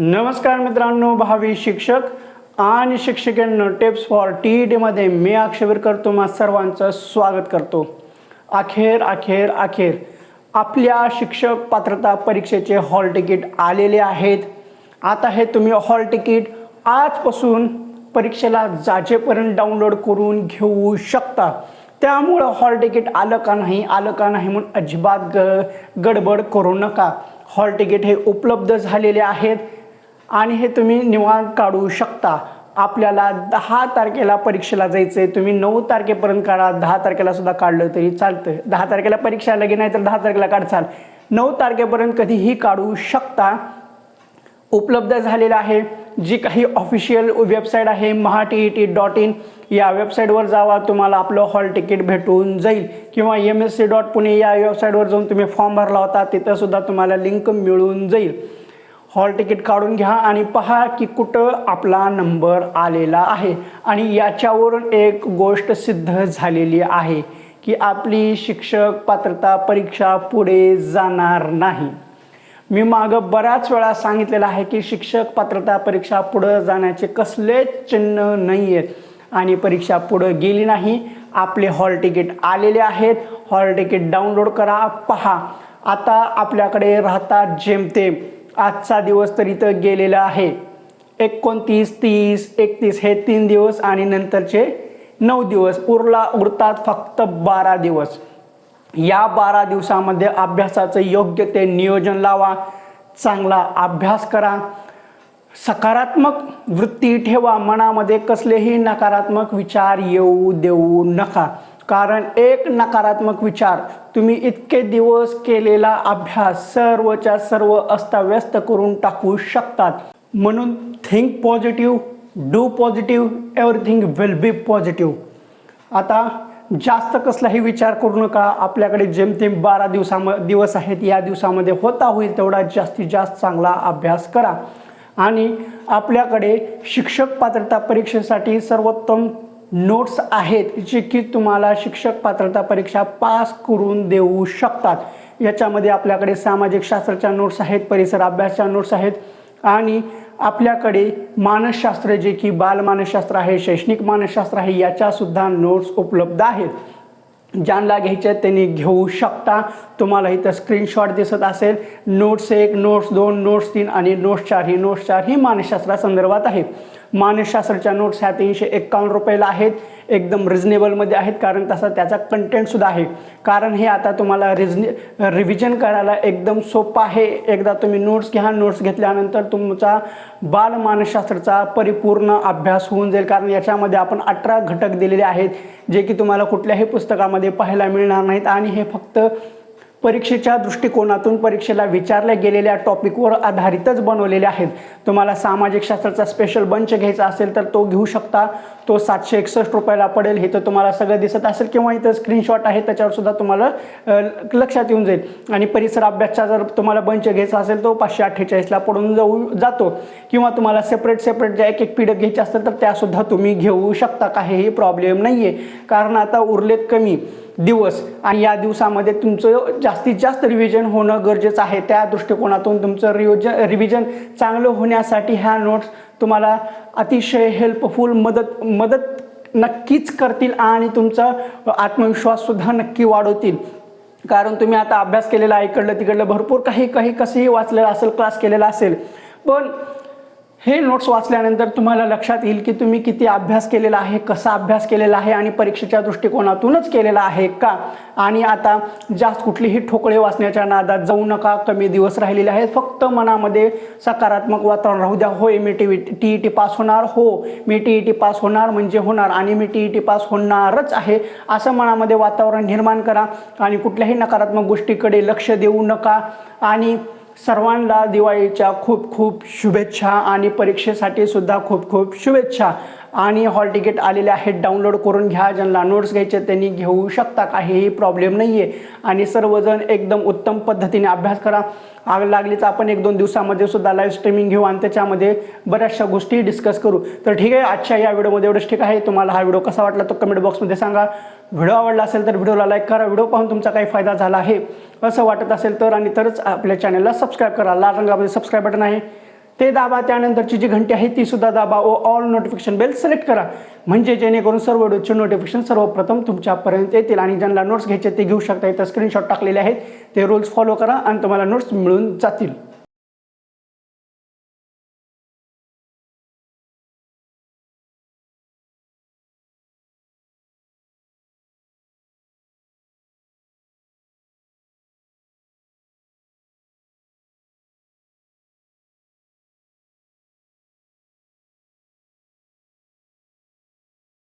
नमस्कार मित्रांनो भावी शिक्षक आणि शिक्षिकांनो टिप्स फॉर टी डीमध्ये मी अक्षवीरकर तुम्हा सर्वांचं स्वागत करतो. अखेर अखेर अखेर आपल्या शिक्षक पात्रता परीक्षेचे हॉल तिकीट आलेले आहेत. आता हे तुम्ही हॉल तिकीट आजपासून परीक्षेला जाचेपर्यंत डाउनलोड करून घेऊ शकता. त्यामुळं हॉल तिकीट आलं का नाही आलं का नाही म्हणून अजिबात ग गडबड करू नका. हॉल तिकीट हे उपलब्ध झालेले आहेत. आणि हे तुम्ही निवांत काढू शकता. आपल्याला दहा तारखेला परीक्षेला जायचं आहे तुम्ही नऊ तारखेपर्यंत काढा दहा तारखेला सुद्धा काढलं तरी चालतं दहा तारखेला परीक्षा लगे नाही तर दहा तारखेला काढचाल. नऊ तारखेपर्यंत कधीही काढू शकता. उपलब्ध झालेलं आहे जी काही ऑफिशियल वेबसाईट आहे Maha T E T dot in या वेबसाईटवर जावा तुम्हाला आपलं हॉल तिकीट भेटून जाईल. किंवा M S C dot Pune या वेबसाईटवर जाऊन तुम्ही फॉर्म भरला होता तिथंसुद्धा तुम्हाला लिंक मिळून जाईल. हॉल तिकीट काढून घ्या आणि पहा की कुठं आपला नंबर आलेला आहे. आणि याच्यावरून एक गोष्ट सिद्ध झालेली आहे की आपली शिक्षक पात्रता परीक्षा पुढे जाणार नाही. मी मागं बऱ्याच वेळा सांगितलेलं आहे की शिक्षक पात्रता परीक्षा पुढं जाण्याचे कसलेच चिन्ह नाही आहेत आणि परीक्षा पुढं गेली नाही. आपले हॉल तिकीट आलेले आहेत. हॉल तिकीट डाउनलोड करा पहा. आता आपल्याकडे राहतात जेमतेम आजचा दिवस तर इथं गेलेला आहे. एकोणतीस तीस एकतीस हे तीन दिवस आणि नंतरचे नऊ दिवस. उरला उरतात फक्त बारा दिवस. या बारा दिवसामध्ये अभ्यासाचं योग्य ते नियोजन लावा. चांगला अभ्यास करा. सकारात्मक वृत्ती ठेवा. मनामध्ये कसलेही नकारात्मक विचार येऊ देऊ नका. कारण एक नकारात्मक विचार तुम्ही इतके दिवस केलेला अभ्यास सर्वच्या सर्व अस्ताव्यस्त करून टाकू शकतात. म्हणून think positive do positive everything will be positive आता जास्त कसलाही विचार करू नका. आपल्याकडे जेमतेम बारा दिवसाम दिवस आहेत. या दिवसामध्ये होता होईल तेवढा जास्तीत जास्त चांगला अभ्यास करा. आणि आपल्याकडे शिक्षक पात्रता परीक्षेसाठी सर्वोत्तम नोट्स आहेत जे की तुम्हाला शिक्षक पात्रता परीक्षा पास करून देऊ शकतात. याच्यामध्ये आपल्याकडे सामाजिक शास्त्राच्या नोट्स आहेत परिसर अभ्यासच्या नोट्स आहेत आणि आपल्याकडे मानसशास्त्र जे की बालमानसशास्त्र आहे शैक्षणिक मानसशास्त्र आहे याच्यासुद्धा नोट्स उपलब्ध आहेत. ज्यांना घ्यायचे त्यांनी घेऊ शकता. तुम्हाला इथं स्क्रीनशॉट दिसत असेल. नोट्स एक नोट्स दोन नोट्स तीन आणि नोट्स चार. ही नोट्स चार ही मानसशास्त्रासंदर्भात आहे मानसशास्त्राच्या नोट्स ह्या तीनशे एक्कावन्न रुपयाला आहेत. एकदम रिजनेबलमध्ये आहेत कारण तसा त्याचा कंटेंटसुद्धा आहे. कारण हे आता तुम्हाला रिजने रिव्हिजन करायला एकदम सोपं आहे. एकदा तुम्ही नोट्स घ्या. नोट्स घेतल्यानंतर तुमचा बाल मानसशास्त्राचा परिपूर्ण अभ्यास होऊन जाईल. कारण याच्यामध्ये आपण अठरा घटक दिलेले आहेत जे की तुम्हाला कुठल्याही पुस्तकामध्ये पाहायला मिळणार नाहीत. आणि हे फक्त परीक्षेच्या दृष्टिकोनातून परीक्षेला विचारल्या गेलेल्या टॉपिकवर आधारितच बनवलेले आहेत. तुम्हाला सामाजिक शास्त्राचा स्पेशल बंच घ्यायचा असेल तर तो घेऊ शकता. तो सातशे एकसष्ट रुपयाला पडेल हे तर तुम्हाला सगळं दिसत असेल किंवा इथं स्क्रीनशॉट आहे त्याच्यावर सुद्धा तुम्हाला लक्षात येऊन जाईल. आणि परिसर अभ्यासचा जर तुम्हाला बंच घ्यायचा असेल तो पाचशे अठ्ठेचाळीसला पडून जाऊ जातो. किंवा तुम्हाला सेपरेट सेपरेट ज्या एक एक पी डी एफ घ्यायची असतील तर त्यासुद्धा तुम्ही घेऊ शकता. काहीही प्रॉब्लेम नाही आहे कारण आता उरलेत कमी. दिवस आणि या दिवसामध्ये तुमचं जास्तीत जास्त रिव्हिजन होणं गरजेचं आहे. त्या दृष्टिकोनातून तुमचं रिव्हिजन रिव्हिजन चांगलं होण्यासाठी ह्या नोट्स तुम्हाला अतिशय हेल्पफुल मदत मदत नक्कीच करतील आणि तुमचा आत्मविश्वाससुद्धा नक्की वाढवतील. कारण तुम्ही आता अभ्यास केलेला आहे इकडलं तिकडलं भरपूर काही काही कसंही वाचलेलं असेल क्लास केलेला असेल. पण हे नोट्स वाचल्यानंतर तुम्हाला लक्षात येईल की तुम्ही किती अभ्यास केलेला आहे कसा अभ्यास केलेला आहे आणि परीक्षेच्या दृष्टिकोनातूनच केलेला आहे का? आणि आता जास्त कुठलीही ठोकळे वाचण्याच्या नादात जाऊ नका कमी दिवस राहिलेले आहेत. फक्त मनामध्ये सकारात्मक वातावरण राहू द्या. होय मी T T E T pass होणार. हो मी टी ई टी पास होणार म्हणजे होणार आणि मी टी ई टी पास होणारच आहे. असं मनामध्ये वातावरण निर्माण करा आणि कुठल्याही नकारात्मक गोष्टीकडे लक्ष देऊ नका. आणि सर्वांना दिवाळीच्या खूप खूप शुभेच्छा आणि परीक्षेसाठी सुद्धा खूप खूप शुभेच्छा. आणि हॉल तिकीट आलेले आहेत डाउनलोड करून घ्या. ज्यांना नोट्स घ्यायचे त्यांनी घेऊ शकता. काहीही प्रॉब्लेम नाही आहे आणि सर्वजण एकदम उत्तम पद्धतीने अभ्यास करा. आग लागलीच आपण एक दोन दिवसामध्ये सुद्धा लाईव्ह स्ट्रीमिंग घेऊ आणि त्याच्यामध्ये बऱ्याचशा गोष्टी डिस्कस करू. तर ठीक आहे आजच्या या व्हिडिओमध्ये एवढंच ठीक आहे. तुम्हाला हा व्हिडिओ कसा वाटला तो कमेंट बॉक्समध्ये सांगा. व्हिडिओ आवडला असेल तर व्हिडिओला लाईक करा. व्हिडिओ पाहून तुमचा काही फायदा झाला आहे असं वाटत असेल तर आणि तरच आपल्या चॅनलला सबस्क्राईब करा. लाल रंगामध्ये सबस्क्राईब बटन आहे. ते दाबा. त्यानंतरची जी घंटी आहे ती सुद्धा दाबा. व ऑल नोटिफिकेशन बेल सिलेक्ट करा. म्हणजे जेणेकरून सर्व व्हिडिओचे नोटिफिकेशन सर्वप्रथम तुमच्यापर्यंत येतील आणि ज्यांना नोट्स घ्यायचे ते घेऊ शकता. इथं स्क्रीनशॉट टाकलेले आहेत. ते रूल्स फॉलो करा आणि तुम्हाला नोट्स मिळून जातील.